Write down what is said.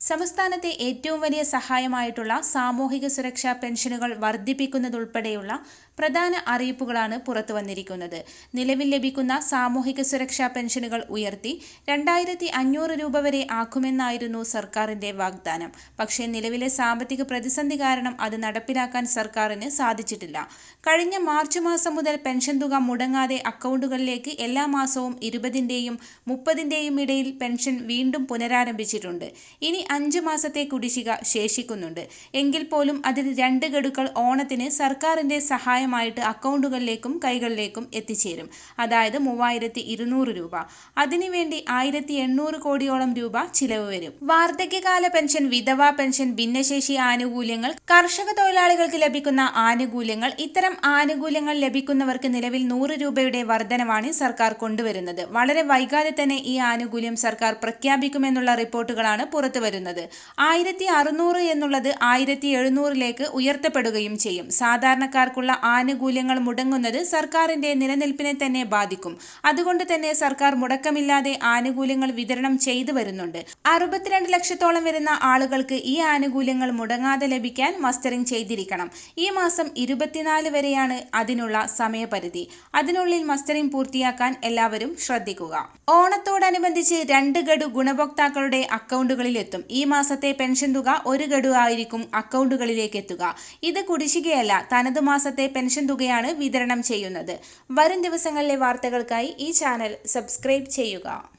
സംസ്ഥാനത്തെ ഏറ്റവും വലിയ സഹായമായിട്ടുള്ള സാമൂഹിക സുരക്ഷാ പെൻഷനുകൾ വർദ്ധിപ്പിക്കുന്നതുൾപ്പെടെയുള്ള പ്രധാന അറിയിപ്പുകളാണ് പുറത്തു വന്നിരിക്കുന്നത്. നിലവിൽ ലഭിക്കുന്ന സാമൂഹിക സുരക്ഷാ പെൻഷനുകൾ ഉയർത്തി രണ്ടായിരത്തി അഞ്ഞൂറ് രൂപ വരെ ആക്കുമെന്നായിരുന്നു സർക്കാരിന്റെ വാഗ്ദാനം. പക്ഷേ നിലവിലെ സാമ്പത്തിക പ്രതിസന്ധി കാരണം അത് നടപ്പിലാക്കാൻ സർക്കാരിന് സാധിച്ചിട്ടില്ല. കഴിഞ്ഞ മാർച്ച് മാസം മുതൽ പെൻഷൻ തുക മുടങ്ങാതെ അക്കൗണ്ടുകളിലേക്ക് എല്ലാ മാസവും ഇരുപതിന്റെയും മുപ്പതിന്റെയും ഇടയിൽ പെൻഷൻ വീണ്ടും പുനരാരംഭിച്ചിട്ടുണ്ട്. ഇനി അഞ്ച് മാസത്തെ കുടിശ്ശിക ശേഷിക്കുന്നുണ്ട്. എങ്കിൽ പോലും അതിൽ രണ്ട് ഗഡുക്കൾ ഓണത്തിന് സർക്കാരിന്റെ സഹായമായിട്ട് അക്കൗണ്ടുകളിലേക്കും കൈകളിലേക്കും എത്തിച്ചേരും. അതായത് മൂവായിരത്തി ഇരുന്നൂറ് രൂപ. അതിനുവേണ്ടി ആയിരത്തി എണ്ണൂറ് കോടിയോളം രൂപ ചിലവ് വരും. വാർദ്ധക്യകാല പെൻഷൻ വിധവാ പെൻഷൻ ഭിന്നശേഷി ആനുകൂല്യങ്ങൾ കർഷക തൊഴിലാളികൾക്ക് ലഭിക്കുന്ന ആനുകൂല്യങ്ങൾ ഇത്തരം ആനുകൂല്യങ്ങൾ ലഭിക്കുന്നവർക്ക് നിലവിൽ നൂറ് രൂപയുടെ വർധനവാണ് സർക്കാർ കൊണ്ടുവരുന്നത്. വളരെ വൈകാതെ തന്നെ ഈ ആനുകൂല്യം സർക്കാർ പ്രഖ്യാപിക്കുമെന്നുള്ള റിപ്പോർട്ടുകളാണ് പുറത്തുവരുന്നത്. വരുന്നത് ആയിരത്തി അറുന്നൂറ് എന്നുള്ളത് ആയിരത്തി എഴുന്നൂറിലേക്ക് ഉയർത്തപ്പെടുകയും ചെയ്യും. സാധാരണക്കാർക്കുള്ള ആനുകൂല്യങ്ങൾ മുടങ്ങുന്നത് സർക്കാരിന്റെ നിലനിൽപ്പിനെ തന്നെ ബാധിക്കും. അതുകൊണ്ട് തന്നെ സർക്കാർ മുടക്കമില്ലാതെ ആനുകൂല്യങ്ങൾ വിതരണം ചെയ്തു വരുന്നുണ്ട്. അറുപത്തിരണ്ട് ലക്ഷത്തോളം വരുന്ന ആളുകൾക്ക് ഈ ആനുകൂല്യങ്ങൾ മുടങ്ങാതെ ലഭിക്കാൻ മസ്റ്ററിംഗ് ചെയ്തിരിക്കണം. ഈ മാസം ഇരുപത്തിനാല് വരെയാണ് അതിനുള്ള സമയപരിധി. അതിനുള്ളിൽ മസ്റ്ററിംഗ് പൂർത്തിയാക്കാൻ എല്ലാവരും ശ്രദ്ധിക്കുക. ഓണത്തോടനുബന്ധിച്ച് രണ്ട് ഗഡു ഗുണഭോക്താക്കളുടെ അക്കൗണ്ടുകളിൽ എത്തും ഈ മാസത്തെ പെൻഷൻ തുക ഒരു ഗഡു ആയിരിക്കും അക്കൗണ്ടുകളിലേക്ക് എത്തുക ഇത് കുടിശ്ശികയല്ല തനതു മാസത്തെ പെൻഷൻ തുകയാണ് വിതരണം ചെയ്യുന്നത്. വരും ദിവസങ്ങളിലെ വാർത്തകൾക്കായി ഈ ചാനൽ സബ്സ്ക്രൈബ് ചെയ്യുക.